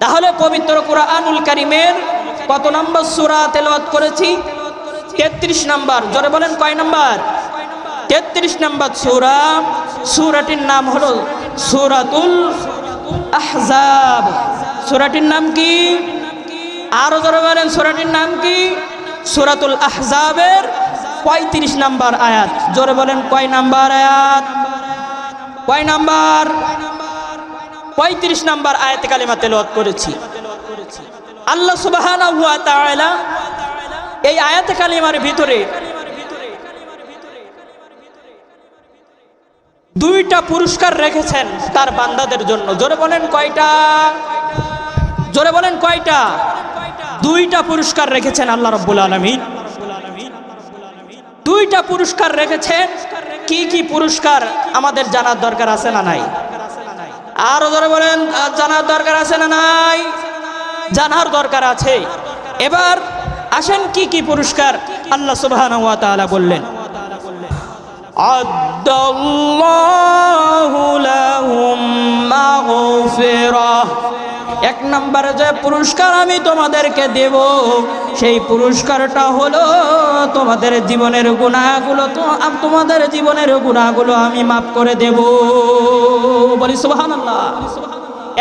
তাহলে পবিত্র কোরআনুল কারিমের কত নম্বর সূরা তেলাওয়াত করেছি? তেত্রিশ নাম্বার। জোরে বলেন, কয় নাম্বার? তেত্রিশ নাম্বার সূরা। সূরাটির নাম হলো সূরাতুল আহজাব। সূরাটির নাম কি? আরও জোরে বলেন, সূরাটির নাম কি? সূরাতুল আহজাবের পঁয়ত্রিশ নাম্বার আয়াত। জোরে বলেন, কয় নাম্বার আয়াত? কয় নাম্বার? পঁয়ত্রিশ নাম্বার আয়াতে কালিমা তেলাওয়াত করেছি। আল্লাহ তাআলা এই আয়াত কালিমার ভিতরে দুইটা পুরস্কার রেখেছেন তার বান্দাদের জন্য। জোরে বলেন কয়টা? জোরে বলেন কয়টা? দুইটা পুরস্কার রেখেছেন আল্লাহ রব্বুল আলমিন। দুইটা পুরস্কার রেখেছেন। কি কি পুরস্কার আমাদের জানার দরকার আছে না নাই? আরো ধরে বলেন আহ, জানার দরকার আছে না নাই জানার দরকার আছে এবার আসেন কি কি পুরস্কার আল্লাহ সুবহানাহু ওয়া তাআলা বললেন عد الله لهم مغفرة এক নম্বরে যে পুরস্কার আমি তোমাদেরকে দেব, সেই পুরস্কারটা হলো তোমাদের জীবনের গুণাগুলো তো তোমাদের জীবনের গুণাগুলো আমি মাফ করে দেব। বলি সুবহানাল্লাহ।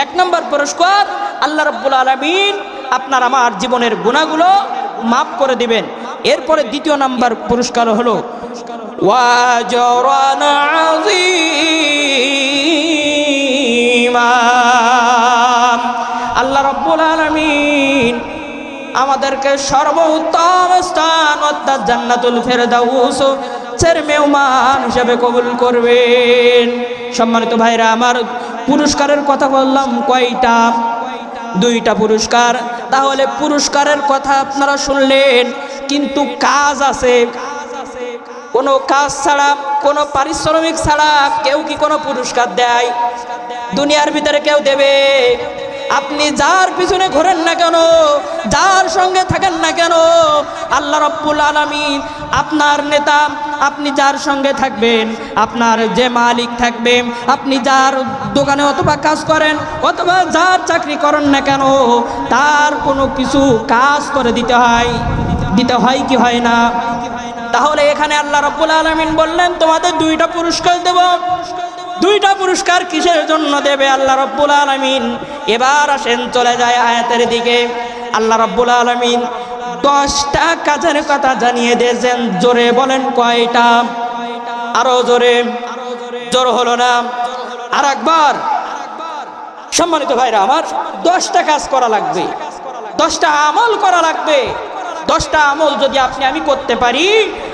এক নম্বর পুরস্কার, আল্লাহ রাব্বুল আলামিন আপনার আমার জীবনের গুণাগুলো মাফ করে দিবেন। এরপরে দ্বিতীয় নাম্বার পুরস্কার হলো, ওয়াজরান আযীমা। আমাদেরকে সর্বোত্তম স্থান, অর্থাৎ জান্নাতুল ফেরদাউস এর মেহমান হিসেবে কবুল করবেন। সম্মানিত ভাইরা, আমার পুরস্কারের কথা বললাম, কয়টা? দুইটা পুরস্কার। তাহলে পুরস্কারের কথা আপনারা শুনলেন, কিন্তু কাজ আছে। কোনো কাজ ছাড়া, কোনো পারিশ্রমিক ছাড়া কেউ কি কোনো পুরস্কার দেয়? দুনিয়ার ভিতরে কেউ দেবে? আপনি যার পিছনে ঘোরেন না কেন, যার সঙ্গে থাকেন না কেন, আল্লাহ রব্বুল আলমিন আপনার নেতা, আপনি যার সঙ্গে থাকবেন, আপনার যে মালিক থাকবে আপনি যার দোকানে অথবা কাজ করেন, অথবা যার চাকরি করেন না কেন, তার কোনো কিছু কাজ করে দিতে হয়। দিতে হয় কি হয় না? তাহলে এখানে আল্লাহ রব্বুল আলমিন বললেন, তোমাদের দুইটা পুরস্কার দেব। দুইটা পুরস্কার কিসের জন্য দেবে আল্লাহ রব্বুল আলমিন? এবার আসেন, চলে যায় আয়াতের দিকে। আল্লাহ রব্বুল আলমিন দশটা কাজের কথা জানিয়ে দিয়েছেন। জোরে বলেন কয়টা? আরও জোরে। জোর হলো না। আর একবার সম্মানিত ভাইরা আমার, দশটা কাজ করা লাগবে। দশটা আমল করা লাগবে। দশটা আমল যদি আপনি আমি করতে পারি,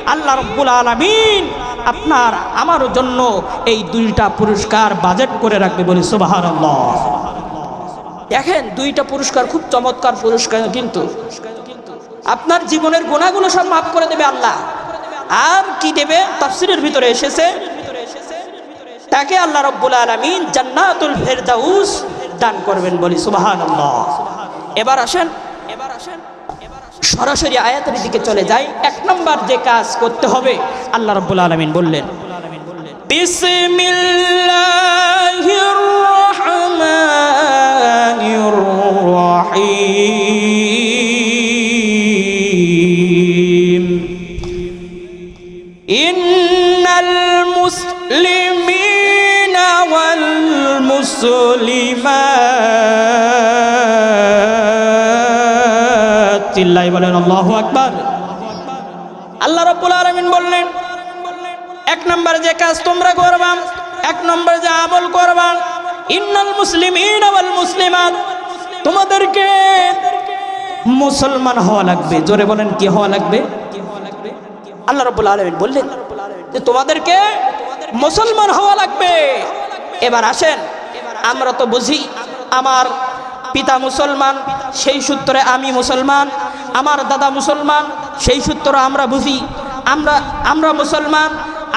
আল্লাহ রব্বুল আলমিন আপনার, আমার জন্য এই দুইটা পুরস্কার বাজেট করে রাখবে বলি সুবাহান দেখেন, দুইটা পুরস্কার খুব চমৎকার পুরস্কার কিন্তু। আপনার জীবনের গুণাগুলো সব মাফ করে দেবে আল্লাহ। আর কি দেবে? তাফসিরের ভিতরে এসেছে। তাকে আল্লাহ রব্বুল আলমিন জান্নাতুল ফেরদাউস দান করবেন বলি সুবাহান এবার আসেন এবার আসেন। সরাসরি আয়াতের দিকে চলে যাই। এক নম্বর যে কাজ করতে হবে, আল্লাহ রব্বুল আলমিন বললেন বিসমিল্লাহির চিল্লাই বলেন, আল্লাহু আকবার। আল্লাহ রাব্বুল আলামিন বললেন, এক নম্বর যে কাজ তোমরা করবা, এক নম্বর যে আমল করবা, ইন্নাল মুসলিম ওয়াল মুসলিমাত। তোমাদেরকে মুসলমান হওয়া লাগবে। জোরে বলেন, কি হওয়া লাগবে? আল্লাহ রাব্বুল আলামিন বললেন যে, তোমাদেরকে মুসলমান হওয়া লাগবে। এবার আসেন, আমরা তো বুঝি, আমার পিতা মুসলমান, সেই সূত্রে আমি মুসলমান, আমার দাদা মুসলমান, সেই সূত্র আমরা বুঝি। আমরা আমরা মুসলমান,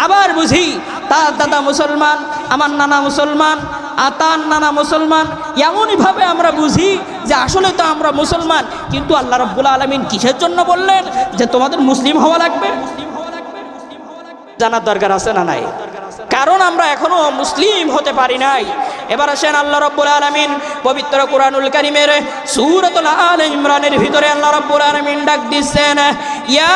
আবার বুঝি, তার দাদা মুসলমান, আমার নানা মুসলমান, আর তার নানা মুসলমান, এমনইভাবে আমরা বুঝি যে আসলে তো আমরা মুসলমান। কিন্তু আল্লাহ রব্বুল আলমিন কিসের জন্য বললেন যে তোমাদের মুসলিম হওয়া লাগবে? জানার দরকার আছে না নাই? কারণ আমরা এখনও মুসলিম হতে পারি নাই। এবার আসেন আল্লাহ রব্বুল আলমিন পবিত্র কোরআনুল কারিমের সুরতুল আল ইমরানের ভিতরে আল্লাহ রব্বুল আলমিন ডাক দিচ্ছেন, ইয়া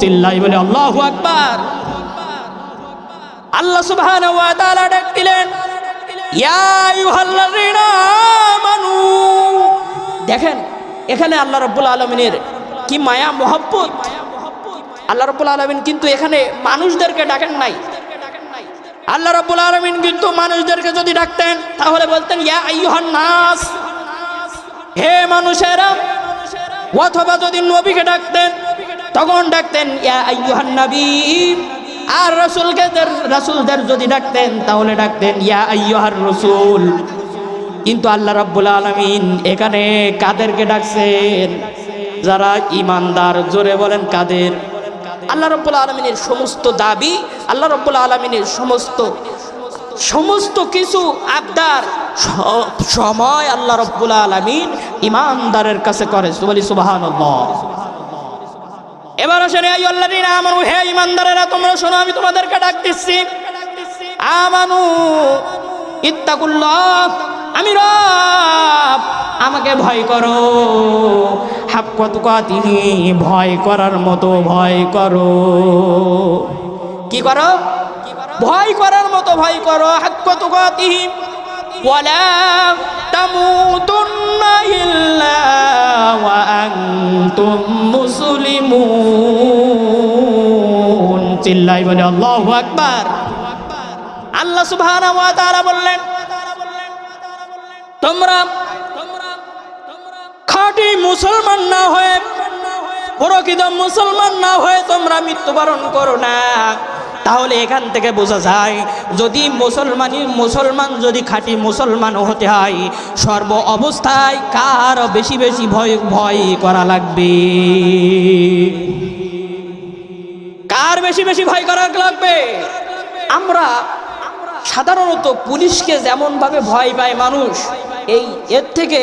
বলে, আল্লাহু ডাক দিলেন, ইয়া দেখেন, এখানে আল্লাহ রাব্বুল আলামিনের কি মায়া, মোহব্বত। আল্লাহ রাব্বুল আলামিন কিন্তু এখানে মানুষদেরকে ডাকেন নাই। আল্লাহ রাব্বুল আলামিন কিন্তু মানুষদেরকে যদি ডাকতেন, তাহলে বলতেন, ইয়া হে মানুষেরা, অথবা যদি নবীকে ডাকতেন তখন ডাকতেন আর রাসূলকে রাসূলদের যদি ডাকতেন, তাহলে ডাকতেন, ইয়া আইয়ুহার রসুল। কিন্তু আল্লাহ রাব্বুল আলামিন এখানে কাদেরকে ডাকছেন? যারা ইমানদার জোরে বলেন কাদের? আল্লাহ রব্বুল আলমিনের সমস্ত দাবি, আল্লাহ রব্বুল আলমিনের সমস্ত সমস্ত কিছু আবদার সব সময় আল্লাহ রব্বুল আলমিন ইমানদারের কাছে করে। বলি সুবাহান এবার আসেন, এই আল্লাহ আমানু হে ইমানদারেরা তোমরা শোনো, আমি তোমাদেরকে ডাক দিচ্ছি আমানু, ইত্তাকুল্লাহ, আমি রব, আমাকে ভয় করো। হাক্কাতুকাতিহি, ভয় করার মতো ভয় করো। কি করো? ভয় করার মতো ভয় করো, হাক্কাতুকাতিহি, ওয়ালা তামুতুন্না ইল্লা ওয়া مسلمون চিল্লাই বলে আল্লাহু আকবার। আল্লাহ সুবহানাহু ওয়া তাআলা বললেন তোমরা, খাঁটি মুসলমান না হয়ে প্রকৃত মুসলমান না হয়ে তোমরা মৃত্যুবরণ করো না। তাহলে এখান থেকে বোঝা যায়, যদি মুসলমানই মুসলমান, যদি খাঁটি মুসলমান হতে হয়, সর্ব অবস্থায় কার বেশি বেশি ভয় ভয় করা লাগবে? কার বেশি বেশি ভয় করা লাগবে? আমরা সাধারণত পুলিশকে যেমনভাবে ভয় পায় মানুষ, এই এর থেকে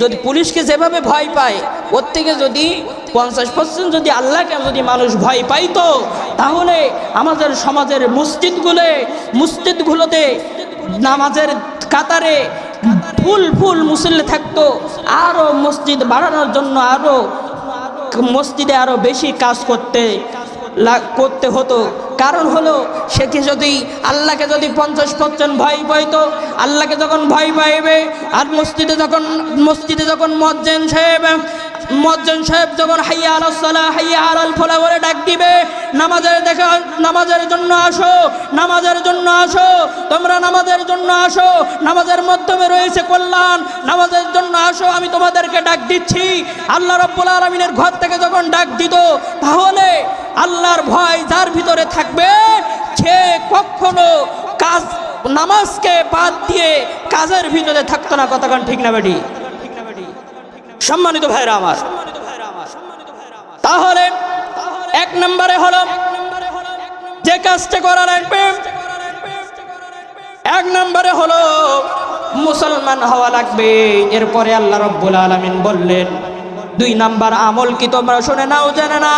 যদি পুলিশকে যেভাবে ভয় পায় ওর থেকে যদি পঞ্চাশ পার্সেন্ট যদি আল্লাহকে যদি মানুষ ভয় পাইতো তাহলে আমাদের সমাজের মসজিদগুলো, মসজিদগুলোতে নামাজের কাতারে ফুল ফুল মুসল্লি থাকতো আরও মসজিদ বাড়ানোর জন্য আরও মসজিদে আরও বেশি কাজ করতে করতে হতো। কারণ হলো, সে কি যদি আল্লাহকে যদি পঞ্চাশ পার্সেন্ট ভয় পাইতো আল্লাহকে যখন ভয় পাইবে, আর মসজিদে যখন মসজিদে যখন মজ্জেন সাহেব মজ্জেন সাহেব যখন হাইয়া আলাসলা হাইয়া আলাল ফলা বলে ডাক দিবে, নামাজের দেখা, নামাজের জন্য আসো, নামাজের জন্য আসো, তোমরা নামাজের জন্য আসো, নামাজের মাধ্যমে রয়েছে কল্যাণ, নামাজের জন্য আসো, আমি তোমাদেরকে ডাক দিচ্ছি। আল্লাহ রব্বুল আলমিনের ঘর থেকে যখন ডাক দিত, তাহলে আল্লাহর ভয় যার ভিতরে থাকবে, সে কখনো কাজ, নামাজকে বাদ দিয়ে কাজের ভিতরে থাকতো না কতক্ষণ ঠিক না বেটি? সম্মানিত ভাইরা আমার। তাহলে এক নম্বরে হলো, যে কাজটা করা লাগবে, এক নম্বরে হলো, মুসলমান হওয়া লাগবে। এরপরে আল্লাহ রব্বুল আলমিন বললেন, দুই নাম্বার আমল কি তোমরা শুনে নাও, জেনে না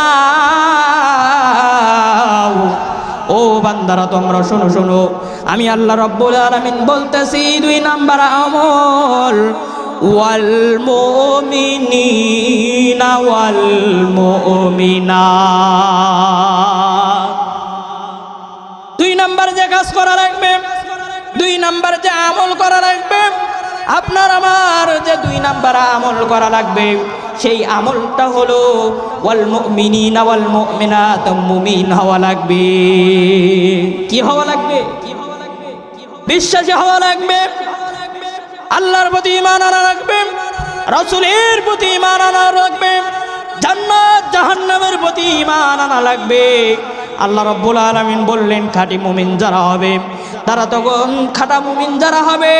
ও বান্দারা, তোমরা শোনো শোনো। আমি আল্লাহ রব্বুল আলমিন বলতেছি, দুই নাম্বার আমল ওয়াল মুমিনাত দুই নাম্বার যে কাজ করা লাগবে, দুই নাম্বার যে আমল করা লাগবে, আপনার আমার যে দুই নাম্বার আমল করা লাগবে, সেই আমলটা হলো ওয়াল মুমিনিনা ওয়াল মুমিনাত মুমিন হওয়া লাগবে। কি হওয়া লাগবে? বিশ্বাসী হওয়া লাগবে? আল্লাহর প্রতি ইমান আনা রাখবে রসুলের প্রতি ইমান আনা রাখবে জান্নাত, জাহান্নামের প্রতি ইমান আনা লাগবে। আল্লাহ রব্বুল আলমিন বললেন, খাঁটি মুমিন যারা হবে, তারা তখন খাটা মুমিন যারা হবে।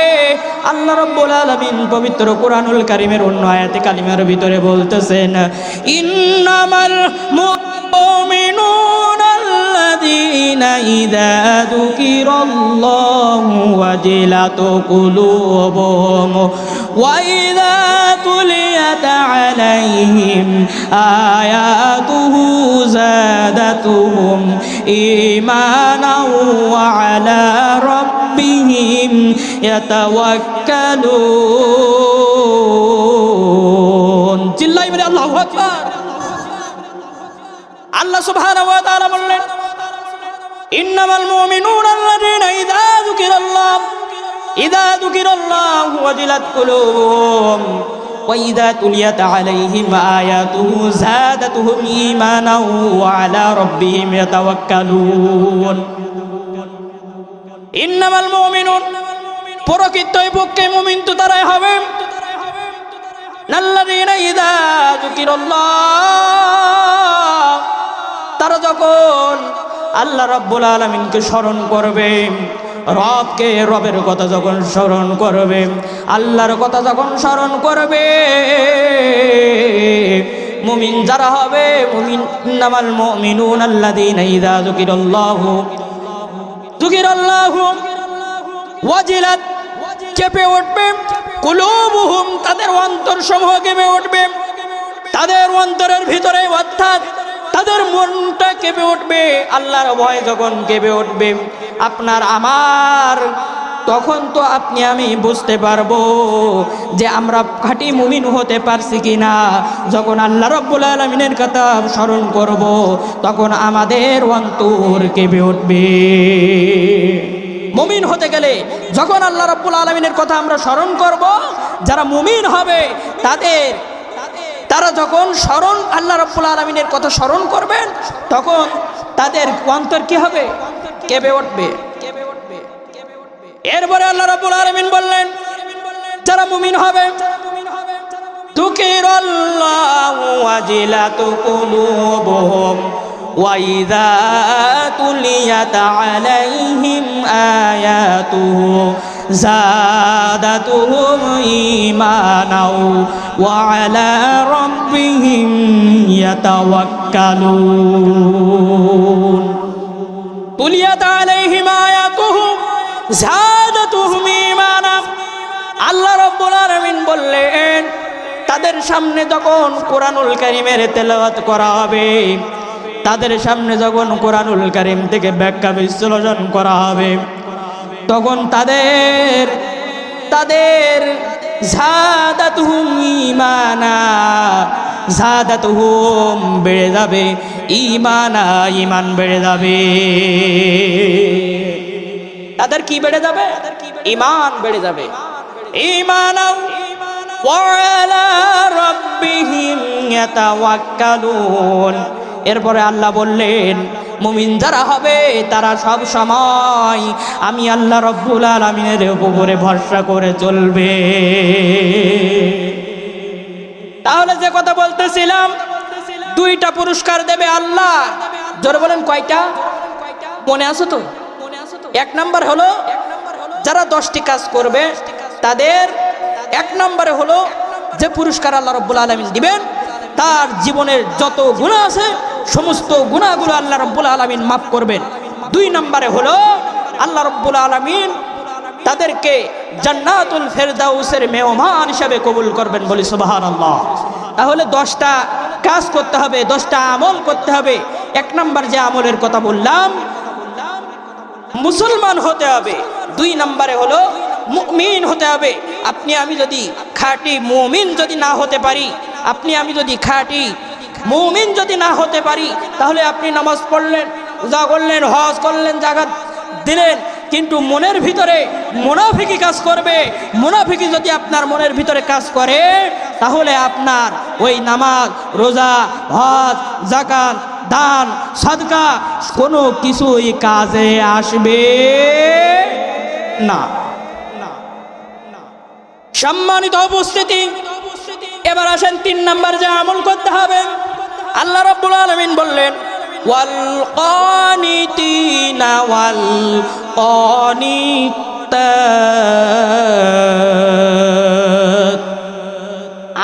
আল্লাহ রব্বুল আলমিন পবিত্র কোরআনুল কারিমের অন্য আয়াতে কালিমার ভিতরে বলতেছেন, ইন্নামাল মুমিনুন الذين إذا ذكر الله وجلت قلوبهم وإذا تليت عليهم آياته زادتهم إيمانا وعلى ربهم يتوكلون চিল্লাই বলে আল্লাহু আকবার আল্লাহ সুবহানাহু ওয়া তাআলা বললেন ইন্নামাল মুমিনুনা আল্লাযীনা ইযা যুকিরাল্লাহ ইযা যুকিরাল্লাহু ওয়াজিলাত কুলুবুহুম وإذا تليت عليهم آياته زادتهم إيمانا وعلى ربهم يتوكلون ইন্নামাল মুমিনুন প্রকৃতই পক্ষে মুমিন তো তারাই হবে নাল্লাযীনা ইযা যুকিরাল্লাহ তারা যখন আল্লাহ রাব্বুল আলামিনকে স্মরণ করবে। রবকে, রবের কথা যখন স্মরণ করবে, আল্লাহর কথা যখন স্মরণ করবে, মুমিন যারা হবে, মুমিন, ইন্নামাল মুমিনুন আল্লাযীনা ইযা যুকিরাল্লাহু যুকিরাল্লাহু, ওয়াজিলাত কেঁপে উঠবে, কুলুবুহুম, তাদের অন্তর সমূহ কেঁপে উঠবে। তাদের অন্তরের ভিতরে অর্থাৎ তাদের মনটা কেঁপে উঠবে, আল্লাহর ভয় যখন কেঁপে উঠবে। আপনার আমার, তখন তো আপনি, আমি বুঝতে পারব যে আমরা খাঁটি মুমিন হতে পারছি কি না যখন আল্লাহ রব্বুল আলমিনের কথা স্মরণ করব, তখন আমাদের অন্তর কেঁপে উঠবে। মুমিন হতে গেলে যখন আল্লাহ রব্বুল আলমিনের কথা আমরা স্মরণ করব, যারা মুমিন হবে, তাদের তারা যখন স্মরণ আল্লাহ রব্বুল আলমিনের কথা স্মরণ করবেন তখন তাদের অন্তর কি হবে কেঁপে উঠবে এরপরে আল্লাহ রব্বুল আলমিন বললেন যারা মুমিন হবে তুকিরাল্লাহু ওয়াজিলাতু কুলুবুহুম وإذا تليت عليهم آياته زادتهم إيمانا وعلى ربهم يتوكلون تليت عليهم آياته زادتهم إيمانا আল্লাহ রব্বুল আলামিন বললেন তাদের সামনে যখন কোরআনুল কারিমের তেলাওয়াত করা হবে তাদের সামনে যখন কোরআনুল কারিম থেকে ব্যাখ্যা বিশ্লেষণ করা হবে তখন তাদের তাদের ঝাদাতুহুম ইমানা ঝাদাতুহুম বেড়ে যাবে ইমানা ইমান বেড়ে যাবে। তাদের কি বেড়ে যাবে? ইমান বেড়ে যাবে। ইমানাও এরপরে আল্লাহ বললেন মুমিন যারা হবে, তারা সব সময় আমি আল্লাহ রব্বুল আলমিনের উপরে ভরসা করে চলবে। তাহলে যে কথা বলতেছিলাম, দুইটা পুরস্কার দেবে আল্লাহ। জোরে বলেন কয়টা? মনে আছে তো? এক নাম্বার হলো, যারা দশটি কাজ করবে, তাদের এক নম্বরে হলো যে পুরস্কার আল্লাহ রব্বুল আলমিন দিবেন, তার জীবনের যত গুণ আছে সমস্ত গুণাগুলো আল্লাহ রব্বুল আলমিন মাফ করবেন। দুই নম্বরে হলো, আল্লাহ রব্বুল আলমিন তাদেরকে জান্নাতুল ফেরদাউসের মেহমান হিসাবে কবুল করবেন বলি সুবাহান আল্লাহ তাহলে দশটা কাজ করতে হবে, দশটা আমল করতে হবে। এক নম্বর যে আমলের কথা বললাম, মুসলমান হতে হবে। দুই নম্বরে হলো, মুমিন হতে হবে। আপনি আমি যদি খাঁটি মুমিন যদি না হতে পারি, আপনি আমি যদি খাঁটি মুমিন যদি না হতে পারি, তাহলে আপনি নামাজ পড়লেন, রোজা করলেন, হজ করলেন জাগাত দিলেন, কিন্তু মনের ভিতরে মোনাফিকি কাজ করবে। মোনাফিকি যদি আপনার মনের ভিতরে কাজ করে, তাহলে আপনার ওই নামাজ, রোজা, হজ, জাকাত, দান, সাদকা কোনো কিছুই কাজে আসবে না। সম্মানিত উপস্থিতি এবার আসেন তিন নাম্বার যে আমল করতে হবে। আল্লাহ রাব্বুল আলামিন বললেন, ওয়াল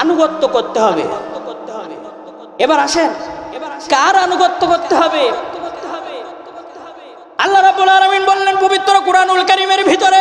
আনুগত্য করতে হবে। এবার আসেন, কার আনুগত্য করতে হবে? আল্লাহ রাব্বুল আলামিন বললেন, পবিত্র কুরআনুল কারীমের ভিতরে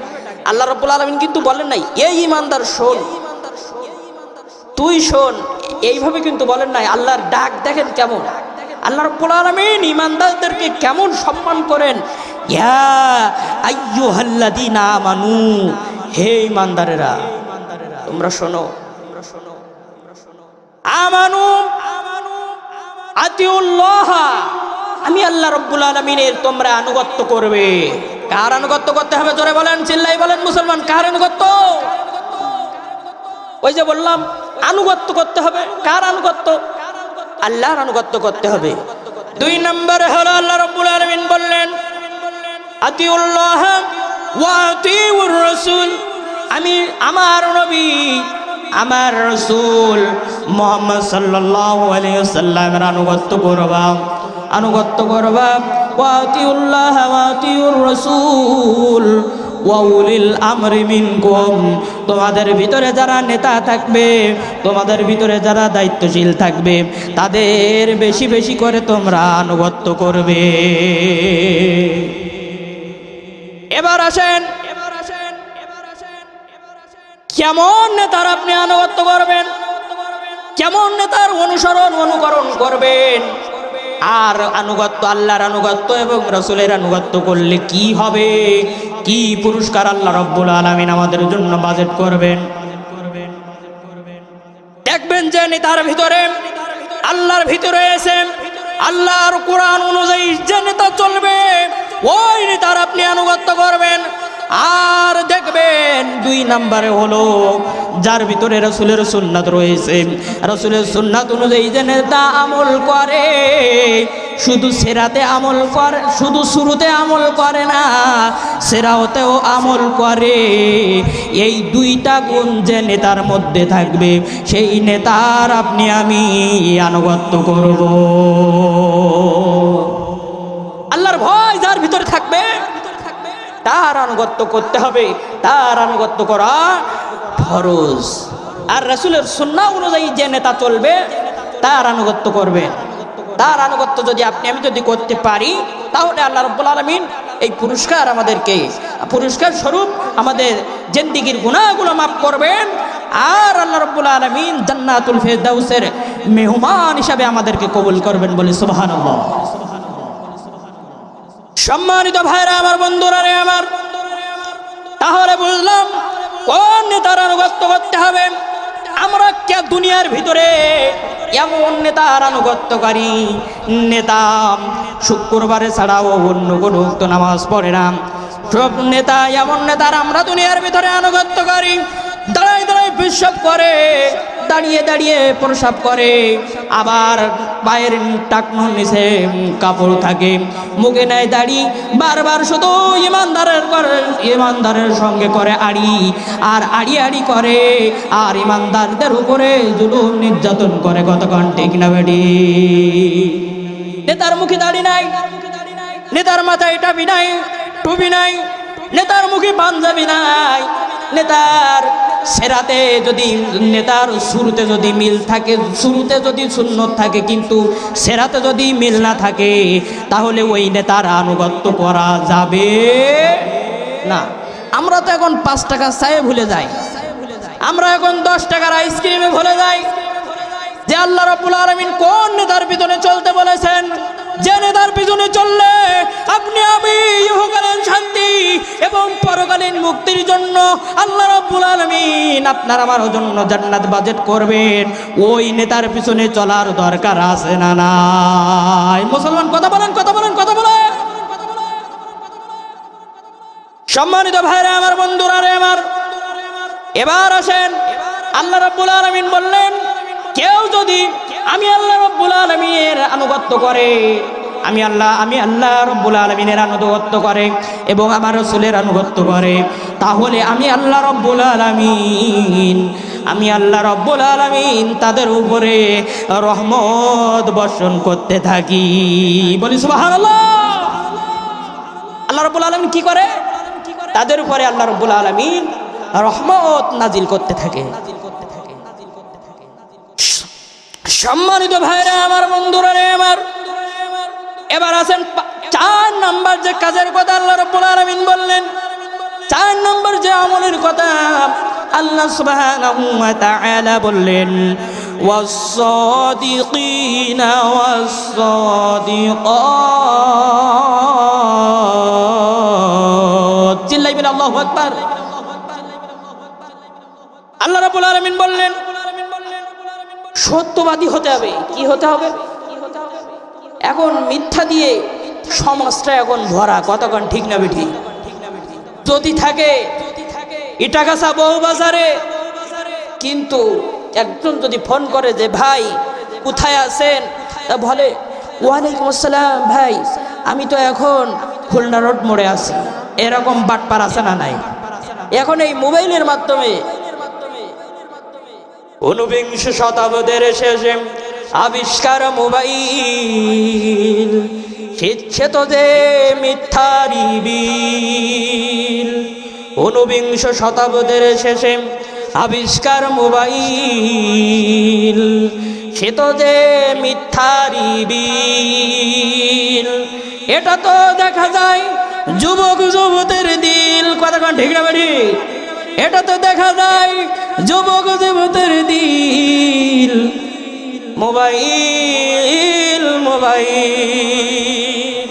আল্লাহ রাব্বুল আলামিন কিন্তু বলেন নাই, এই ঈমানদার শোন, তুই শোন। এইভাবে কিন্তু বলেন নাই, আল্লাহর ডাক দেখেন কেমন। আল্লাহ রাব্বুল আলামিন ঈমানদারদেরকে কেমন সম্মান করেন আমানু, হে ঈমানদারেরা, তোমরা শোনো। আমি আল্লাহ রব্বুল আলমিনের তোমরা আনুগত্য করবে। কার আনুগত্য করতে হবে? জোরে বলেন, চিল্লাই বলেন, মুসলমান, কার আনুগত্য? ওই যে বললাম, আনুগত্য করতে হবে। কার আনুগত্য? আল্লাহর আনুগত্য করতে হবে। দুই নম্বরে হলো আল্লাহ রব্বুল আলমিন বললেন, আতিউল্লাহ ওয়া আতিউর রাসূল। আমি আমার নবী, আমার রসুল মোহাম্মদ সাল্লাল্লাহু আলাইহি সাল্লামের আনুগত্য করবা। আনুগত্য করবা ওয়াতিউল্লাহ ওয়াতিউর রাসূল ওয়াউলিল আমরি মিনকুম। তোমাদের ভিতরে যারা নেতা থাকবে, তোমাদের ভিতরে যারা দায়িত্বশীল থাকবে, তাদের বেশি বেশি করে তোমরা আনুগত্য করবে। এবার আসেন এবার আসেন এবার আসেন। কেমন নেতার আপনি আনুগত্য করবেন? কেমন নেতার অনুসরণ, অনুকরণ করবেন? আর আনুগত্য, আল্লাহর আনুগত্য এবং রসুলের আনুগত্য করলে কি হবে? কি পুরস্কার আল্লাহ রব্বুল আলমিন আমাদের জন্য বাজেট করবেন? দেখবেন যে নেতার ভিতরে, আল্লাহর ভিতরে এসে আল্লাহর কোরআন অনুযায়ী যে নেতা চলবে, ওই নেতার আপনি আনুগত্য করবেন। আর দেখবেন দুই নাম্বারে হলো, যার ভিতরে রসুলের সুন্নাত রয়েছে। রসুলের সুন্নাত অনুযায়ী যে নেতা আমল করে, শুধু সেরাতে আমল করে, শুধু শুরুতে আমল করে না সেরাওতেও আমল করে। এই দুইটা গুণ যে নেতার মধ্যে থাকবে, সেই নেতার আপনি আমি আনুগত্য করব। আল্লাহর ভয় যার ভিতরে থাকবে তার আনুগত্য করতে হবে, তার আনুগত্য করা ফরজ। আর রাসূলের সুন্নাহ অনুযায়ী যে নেতা চলবে, তার আনুগত্য করবে। তার আনুগত্য যদি আপনি, আমি যদি করতে পারি, তাহলে আল্লাহ রব্বুল আলমিন এই পুরস্কার আমাদেরকে, পুরস্কার স্বরূপ আমাদের জেন্দিগির গুণাগুলো মাফ করবেন। আর আল্লাহ রব্বুল আলমিন জান্নাতুল ফেরদাউসের মেহমান হিসাবে আমাদেরকে কবুল করবেন বলে সুবহানাল্লাহ। সম্মানিত ভাইরা, আমার বন্ধুরা রে আমার, তাহলে বুঝলাম কোন নেতার আনুগত্য করতে হবে। আমরা কে দুনিয়ার ভিতরে এমন নেতার আনুগত্যকারী নেতা? শুক্রবারে ছাড়াও অন্য কোনো উক্ত নামাজ পড়ে না। সব নেতা এমন নেতার আমরা দুনিয়ার ভিতরে আনুগত্য করি দাঁড়াই দাঁড়াই বিশ্বাস করে দাঁড়িয়ে দাঁড়িয়ে প্রসাব করে। আবার পায়ের টাকনোর নিচে কাপড় থাকে। মুখে নেয় দাড়ি, বারবার শুধু ইমানদারের করে, ইমানদারের সঙ্গে করে আড়ি, আর আড়ি আড়ি করে, আর ইমানদারদের উপরে জুলুম নির্যাতন করে কতক্ষণ, ঠিক না বেডি নেতার মুখে দাড়ি নাই, নেতার মাথায় টাবি নাই, টুপি নাই, নেতার মুখে পাঞ্জাবি নাই, নেতার সেরাতে যদি নেতার শুরুতে যদি মিল থাকে, শুরুতে যদি সুন্নত থাকে, কিন্তু সেরাতে যদি মিল না থাকে, তাহলে ওই নেতার আনুগত্য করা যাবে না। আমরা তো এখন পাঁচ টাকা চায়ে ভুলে যাই। আমরা এখন দশ টাকার আইসক্রিমে ভুলে যাই। যে আল্লাহ রাব্বুল আলামিন কোন নেতার পিছনে চলতে বলেছেন? যে নেতার পিছনে চললে আপনি আমি ইহকালীন শান্তি এবং পরকালীন মুক্তির জন্য আল্লাহ রাব্বুল আলামিন আপনার আমার জন্য জান্নাত বাজেট করবেন। ওই নেতার পিছনে চলার দরকার আছে না নাই? মুসলমান, কথা বলেন কথা বলেন কথা বলেন। সম্মানিত ভাইরা আমার, বন্ধুরা রে আমার, এবার আসেন। আল্লাহ রাব্বুল আলামিন বললেন, কেউ যদি আমি আল্লাহ রাব্বুল আলামিনের আনুগত্য করে। আমি আল্লাহ আমি আল্লাহ রব্বুল আলমিনের আনুগত্য করে এবং আমার রসুলের আনুগত্য করে। তাহলে আমি আল্লাহ রব্বুল আলমিন, আমি আল্লাহ রব্বুল আলমিন তাদের উপরে রহমত বর্ষণ করতে থাকি। বলি সুবাহ আল্লাহ রব্বুল আলমিন কি করে? তাদের উপরে আল্লাহ রব্বুল আলমিন রহমত নাজিল করতে থাকে। সম্মানিত ভাইরা আমার, বন্ধুরা রে আমার। এবার আছেন চার নাম্বার যে কাজের কথা আল্লাহ রব্বুল আলামিন বললেন, চার নম্বর যে আমলের কথা আল্লাহ সুবহানাহু ওয়া তাআলা বললেন, ওয়াস-সাদিকিনা ওয়াস-সাদিকাত। চিল্লাইবেন আল্লাহু আকবার। আল্লাহ রাব্বুল আলামিন বললেন সত্যবাদী হতে হবে। কি হতে হবে? এখন মিথ্যা দিয়ে সমাজটা এখন ভরা। কতক্ষণ ঠিক না বেঠি যদি থাকে, ইটাগাছা বউ বাজারে কিন্তু একজন যদি ফোন করে যে, ভাই, কোথায় আছেন? তা বলে, ওয়ালাইকুম আসসালাম, ভাই, আমি তো এখন খুলনা রোড মোড়ে আছি। এরকম বাটপার আছে না নাই? এখন এই মোবাইলের মাধ্যমে ঊনবিংশ শতাব্দীর শেষে আবিষ্কার মোবাইল। শিখছে তো যে মিথ্যারি বিল ঊনবিংশ শতাব্দীর শেষে আবিষ্কার মোবাইল। সে তো যে মিথ্যারি বিল এটা তো দেখা যায় যুবক যুবতের দিল কতক্ষণ ঠিক না বাড়ি এটা তো দেখা যায়, যুবক যুবতের দিল। Mobile mobile.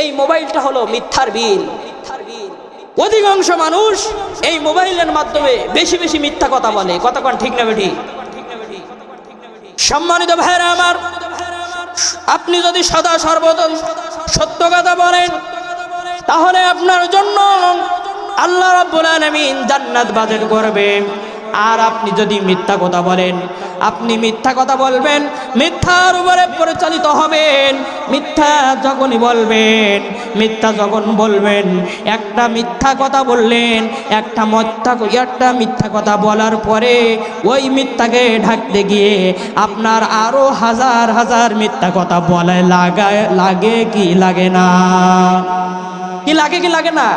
এই মোবাইলটা হলো মিথ্যার বিল। অধিকাংশ মানুষ এই মোবাইলের মাধ্যমে বেশি বেশি মিথ্যা কথা বলে। কতক্ষণ ঠিক না বেঠি? সম্মানিত ভাইরা আমার, আপনি যদি সদা সর্বদম সত্য কথা বলেন, তাহলে আপনার জন্য আল্লাহ রাব্বুল আলামিন জান্নাত বাজেট করবে। আর আপনি যদি মিথ্যা কথা বলেন, আপনি মিথ্যা কথা বলবেন, মিথ্যার উপরে পরিচালিত হবেন, মিথ্যা যখনই বলবেন, মিথ্যা যখন বলবেন, একটা মিথ্যা কথা বললেন, একটা মিথ্যা একটা মিথ্যা কথা বলার পরে ওই মিথ্যাকে ঢাকতে গিয়ে আপনার আরও হাজার হাজার মিথ্যা কথা বলায় লাগায় লাগে কি, লাগে না? কি লাগে কি লাগে না?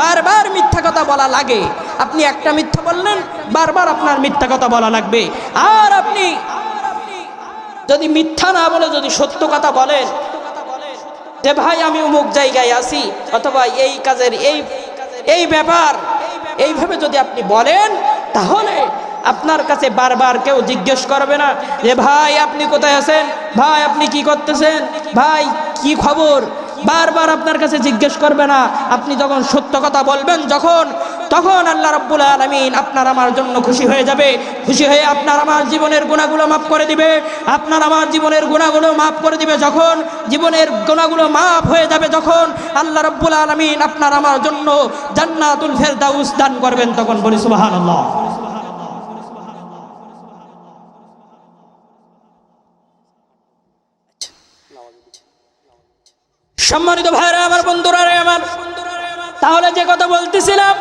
বারবার মিথ্যা কথা বলা লাগে। আপনি একটা মিথ্যা বললেন, বারবার আপনার মিথ্যা কথা বলা লাগবে। আর আপনি যদি মিথ্যা না বলে যদি সত্য কথা বলেন, যে ভাই আমি অমুক জায়গায় আছি, অথবা এই কাজের এই এই ব্যাপার, এইভাবে যদি আপনি বলেন, তাহলে আপনার কাছে বারবার কেউ জিজ্ঞেস করবে না, যে ভাই আপনি কোথায় আছেন? ভাই আপনি কি করতেছেন? ভাই, কি খবর? বারবার আপনার কাছে জিজ্ঞেস করবে না। আপনি যখন সত্য কথা বলবেন যখন, তখন আল্লাহ রব্বুল আলমিন আপনার আমার জন্য খুশি হয়ে যাবে। খুশি হয়ে আপনার আমার জীবনের গুণাগুলো মাফ করে দিবে। আপনার আমার জীবনের গুণাগুলো মাফ করে দিবে যখন, জীবনের গুণাগুলো মাফ হয়ে যাবে যখন আল্লাহ রব্বুল আলমিন আপনার আমার জন্য জান্নাতুল ফেরদাউস দান করবেন তখন বলি সুবাহান আল্লাহ সম্মানিত ভাইরা আমার বন্ধুরা রে আমার। তাহলে যে কথা বলতেছিলাম,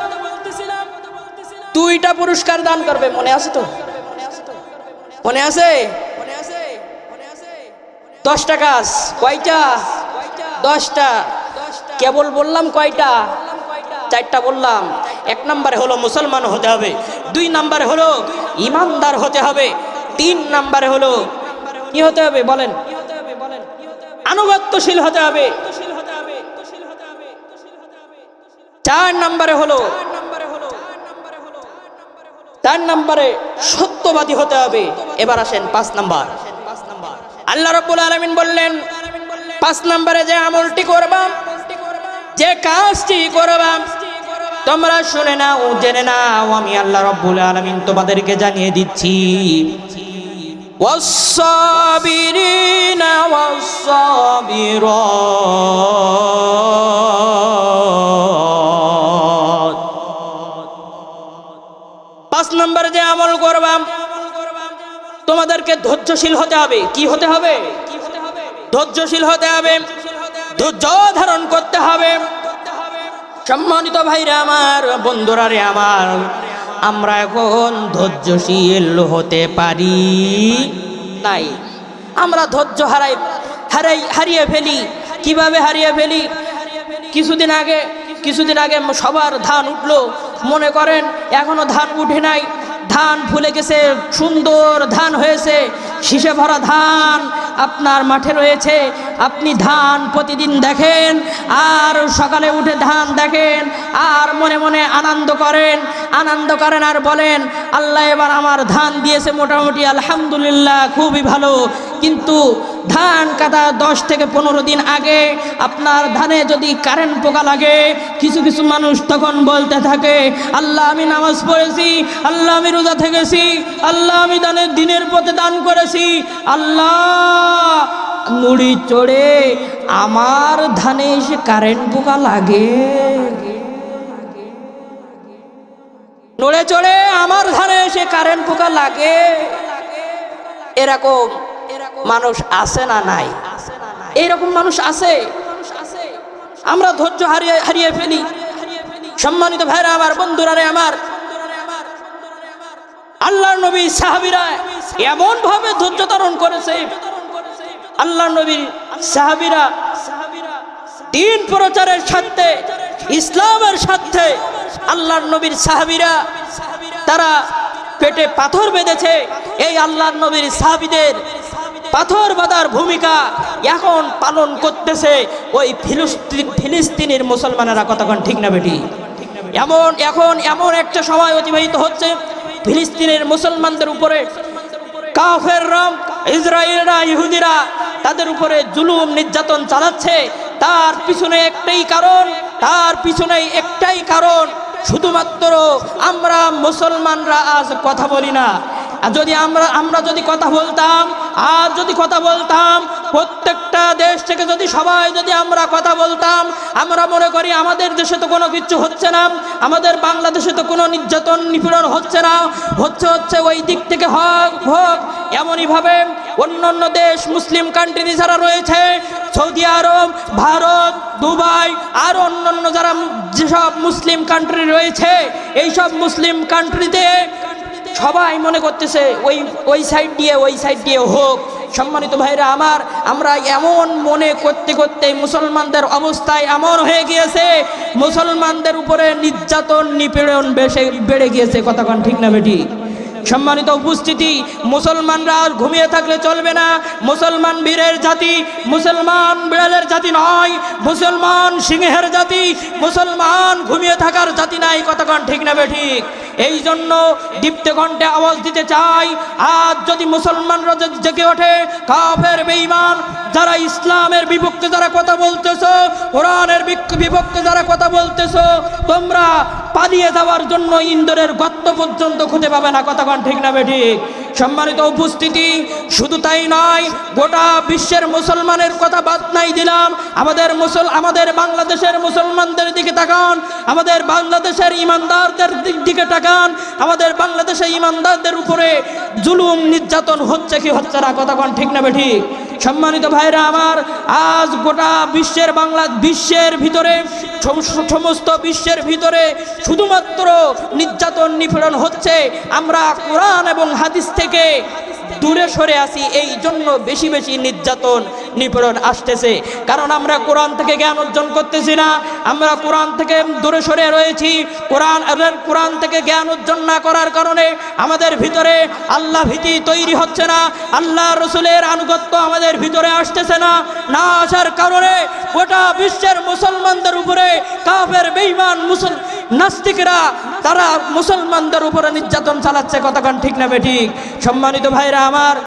দুইটা পুরস্কার দান করবে, মনে আছে তো? মনে আছে? দশটা কাজ, কয়টা? দশটা। কেবল বললাম কয়টা? চারটা বললাম। এক নম্বরে হলো মুসলমান হতে হবে, দুই নম্বরে হলো ইমানদার হতে হবে, তিন নম্বরে হলো কি হতে হবে বলেন? আনুগত্যশীল হতে হবে। চার নম্বরে হলো চার নম্বরে সত্যবাদী হতে হবে এবার আসেন পাঁচ নাম্বার আল্লাহ রব্বুল আলমিন বললেন পাঁচ নম্বরে যে আমলটি করবাম যে কাজটি করবাম তোমরা শুনে নাও জেনে নাও আমি আল্লাহ রব্বুল আলমিন তোমাদেরকে জানিয়ে দিচ্ছি والصابرين والصابرات পাঁচ নম্বরে যে আমল করবাম, তোমাদেরকে ধৈর্যশীল হতে হবে। কি হতে হবে? ধৈর্যশীল হতে হবে। ধৈর্য ধারণ করতে হবে। সম্মানিত ভাইরা আমার, বন্ধুরা রে আমার, আমরা এখন ধৈর্যশীল হতে পারি নাই। আমরা ধৈর্য হারাই হারাই, হারিয়ে ফেলি। কীভাবে হারিয়ে ফেলি? কিছুদিন আগে কিছুদিন আগে সবার ধান উঠল। মনে করেন এখনও ধান উঠে নাই। ধান ফুলে গেছে, সুন্দর ধান হয়েছে, শীষে ভরা ধান আপনার মাঠে রয়েছে। আপনি ধান প্রতিদিন দেখেন, আর সকালে উঠে ধান দেখেন, আর মনে মনে আনন্দ করেন। আনন্দ করেন আর বলেন, আল্লাহ এবার আমার ধান দিয়েছে মোটামুটি, আলহামদুলিল্লাহ, খুবই ভালো। কিন্তু ধান কাটা দশ থেকে পনেরো দিন আগে আপনার ধানে যদি কারেন্ট পোকা লাগে, কিছু কিছু মানুষ তখন বলতে থাকে, আল্লাহ আমি নামাজ পড়েছি, আল্লাহ আমি রোজা থেকেছি, আল্লাহ আমি দানের দিনের পথে দান করেছি। আল্লাহ নুড়ি চড়ে আমার ধানে এসে কারেন্ট পোকা লাগে। নড়ে চড়ে আমার ধানে এসে কারেন্ট পোকা লাগে। এরকম মানুষ আছে না নাই? এইরকম মানুষ আছে? আমরা ধৈর্য হারিয়ে হারিয়ে ফেলি। সম্মানিত ভাইরা, আমার বন্ধুরা রে, আমার আল্লাহ নবী সাহাবিরা এমন ভাবে ধৈর্য ধারণ করেছে। আল্লাহ নবীর সাহাবিরা দিন প্রচারের স্বার্থে, ইসলামের স্বার্থে আল্লাহর নবীর সাহাবিরা তারা পেটে পাথর বেঁধেছে। এই আল্লাহর নবীর সাহাবিদের পাথর বাঁধার ভূমিকা এখন পালন করতেছে ওই ফিলিস্তিন ফিলিস্তিনের মুসলমানেরা। কতক্ষণ ঠিক না বেটি? এমন এখন এমন একটা সময় অতিবাহিত হচ্ছে ফিলিস্তিনের মুসলমানদের উপরে কাফেররা ইসরায়েলরা, ইহুদিরা তাদের উপরে জুলুম নির্যাতন চালাচ্ছে। তার পিছনে একটাই কারণ, তার পিছনে একটাই কারণ, শুধুমাত্র আমরা মুসলমানরা আজ কথা বলি না। যদি আমরা আমরা যদি কথা বলতাম আর যদি কথা বলতাম, প্রত্যেকটা দেশ থেকে যদি সবাই যদি আমরা কথা বলতাম, আমরা মনে করি আমাদের দেশে তো কোনো কিছু হচ্ছে না, আমাদের বাংলাদেশে তো কোনো নির্যাতন নিপীড়ন হচ্ছে না, হচ্ছে হচ্ছে ওই দিক থেকে হক, হোক, এমনইভাবে অন্য অন্য দেশ, মুসলিম কান্ট্রি যারা রয়েছে, সৌদি আরব, ভারত, দুবাই, আর অন্যান্য যারা যেসব মুসলিম কান্ট্রি রয়েছে, এইসব মুসলিম কান্ট্রিতে সবাই মনে করতেছে, ওই ওই সাইড দিয়ে, ওই সাইড দিয়ে হোক। সম্মানিত ভাইরা আমার, আমরা এমন মনে করতে করতে মুসলমানদের অবস্থায় এমন হয়ে গিয়েছে, মুসলমানদের উপরে নির্যাতন, নিপীড়ন বেশে, বেড়ে গিয়েছে। কতক্ষণ ঠিক না বেটি সম্মানিত উপস্থিতি, মুসলমানরা আর ঘুমিয়ে থাকলে চলবে না। মুসলমান বীরের জাতি, মুসলমান বিড়ালের জাতি নয়, মুসলমান সিংহের জাতি, মুসলমান ঘুমিয়ে থাকার জাতি নাই কতক্ষণ ঠিক না ঠিক এই জন্য দীপ্তে কণ্ঠে আওয়াজ দিতে চাই, আজ যদি মুসলমানরা জেগে ওঠে, কাফের বেঈমান যারা ইসলামের বিপক্ষে যারা কথা বলতেছো, কোরআনের বিপক্ষে যারা কথা বলতেছো, তোমরা পালিয়ে যাওয়ার জন্য ইন্দোরের গর্ত পর্যন্ত খুঁজে পাবে না। কথা কতক্ষণ ঠিক না বেঠিক সম্মানিত উপস্থিতি, শুধু তাই নয়, গোটা বিশ্বের মুসলমানের কথা বাদ নাই দিলাম। আমাদের মুসল আমাদের বাংলাদেশের মুসলমানদের দিকে তাকান, আমাদের বাংলাদেশের ইমানদারদের দিক- তাকান, আমাদের বাংলাদেশের ইমানদারদের উপরে জুলুম নির্যাতন হচ্ছে কি হচ্ছে না? কথা কতক্ষণ ঠিক না বেঠিক সম্মানিত ভাইরা আমার, আজ গোটা বিশ্বের বাংলা, বিশ্বের ভিতরে সমস্ত বিশ্বের ভিতরে শুধুমাত্র নির্যাতন নিপীড়ন হচ্ছে। আমরা কোরআন এবং হাদিস থেকে দূরে সরে আসি এই জন্য বেশি বেশি নির্যাতন, নিপীড়ন আসতেছে। কারণ আমরা কোরআন থেকে জ্ঞান অর্জন করতেছি না, আমরা কোরআন থেকে দূরে সরে রয়েছি, কোরআন কোরআন থেকে জ্ঞান অর্জন না করার কারণে আমাদের ভিতরে আল্লাহ ভীতি তৈরি হচ্ছে না, আল্লাহ রসুলের আনুগত্য আমাদের ভিতরে আসতেছে না না আসার কারণে গোটা বিশ্বের মুসলমানদের উপরে কাফের বেইমান মুসল, নাস্তিকরা, তারা মুসলমানদের উপরে নির্যাতন চালাচ্ছে কতক্ষণ ঠিক না বেঠিক সম্মানিত ভাইরা আমার